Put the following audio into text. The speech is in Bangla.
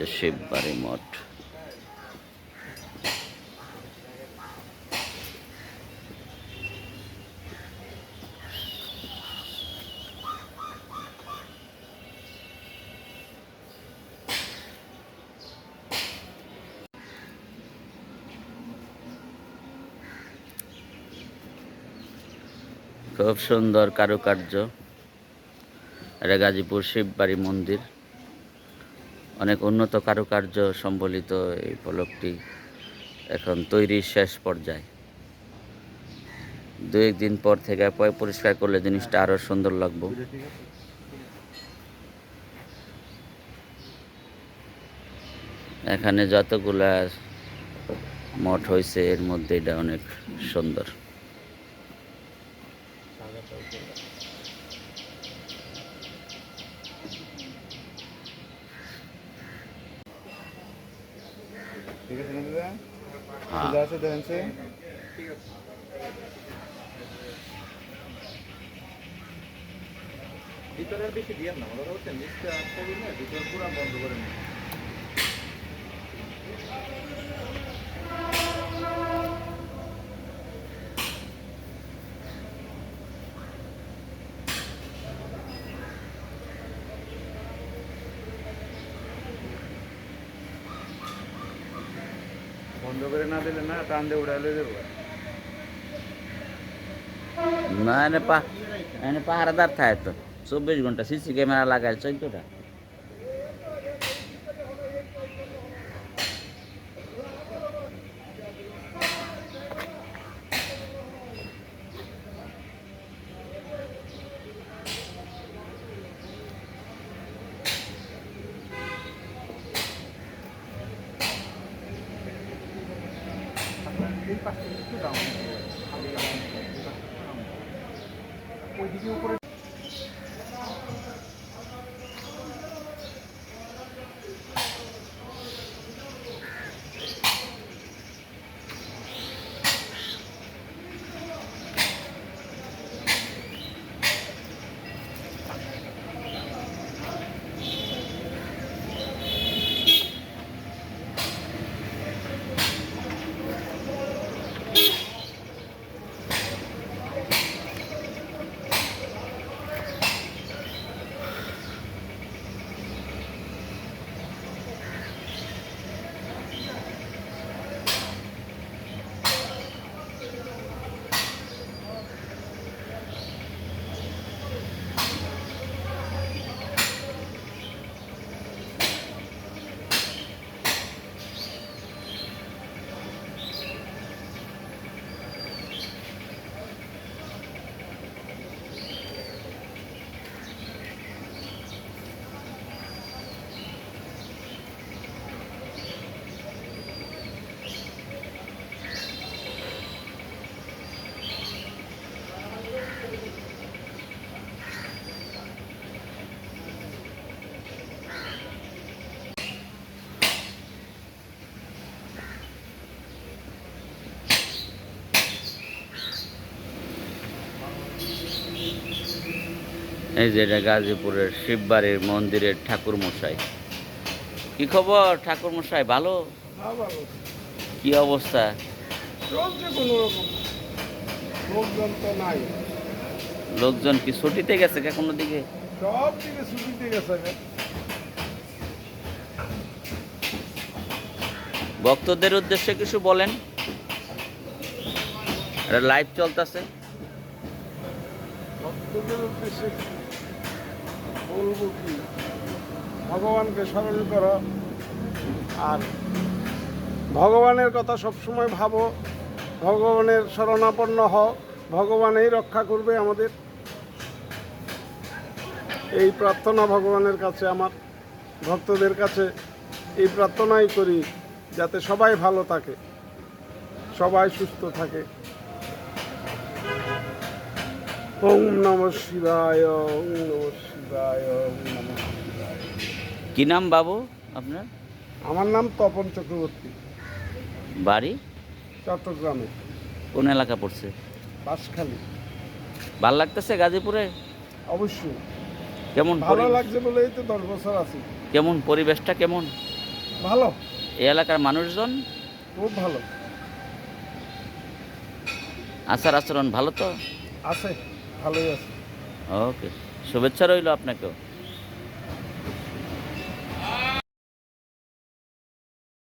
যে শিববাড়ি মঠ। খুব সুন্দর কারুকার্য। এটা গাজীপুর শিববাড়ি মন্দির। অনেক উন্নত কারুকার্য সম্বলিত এই ফলকটি এখন তৈরির শেষ পর্যায়ে। দু একদিন পর থেকে পরিষ্কার করলে জিনিসটা আরও সুন্দর লাগবে। এখানে যতগুলা মঠ হয়েছে এর মধ্যে এটা অনেক সুন্দর। ঠিক আছে না দাদা? হ্যাঁ। আছে দেখেন সে। ভিতরের বেশি দিয়ে না ওরা হচ্ছে নিচটা আটকে দিলে ভিতর পুরো বন্ধ করে বন্ধ করে না দিলে না টান দিয়ে উড়াইলে দেবো। না, এনে পা, এনে পাহারাদার থাকে তো। চব্বিশ ঘণ্টা সিসি ক্যামেরা লাগায় চোদ্দটা এই পাশে একটু ডাউন ওইদিকে উপরে এই যে এটা গাজীপুরের শিববাড়ির মন্দিরের ঠাকুর মশাই কি খবর ঠাকুর মশাই ভালো? কি অবস্থা? লোকজন কি ছুটিতে গেছে কোনো দিকে? সব দিকে ছুটিতে গেছে ভক্তদের উদ্দেশ্যে কিছু বলেন। লাইভ চলতেছে। ভক্তদের উদ্দেশ্যে বলব কি ভগবানকে স্মরণ করো। আর ভগবানের কথা সবসময় ভাবো। ভগবানের শরণাপন্ন হও। ভগবানই রক্ষা করবে আমাদের। এই প্রার্থনা ভগবানের কাছে আমার। ভক্তদের কাছে এই প্রার্থনাই করি যাতে সবাই ভালো থাকে, সবাই সুস্থ থাকে। ওম নম শিবায় ওম নম শিবায় ওম নম শিবায়। কি নাম বাবু আপনার? আমার নাম তপন চক্রবর্তী। বাড়ি? চট্টগ্রামে। কোন এলাকা পড়ছে? বাঁশখালী। ভালো লাগতেছে গাজীপুরে? অবশ্যই। কেমন ভালো লাগছে বলেই তো দশ বছর আছি। কেমন পরিবেশটা কেমন? ভালো। এই এলাকার মানুষজন? খুব ভালো। আচার আচরণ ভালো তো? আছে। ভালোই আছে। ওকে শুভেচ্ছা রইল আপনাকেও।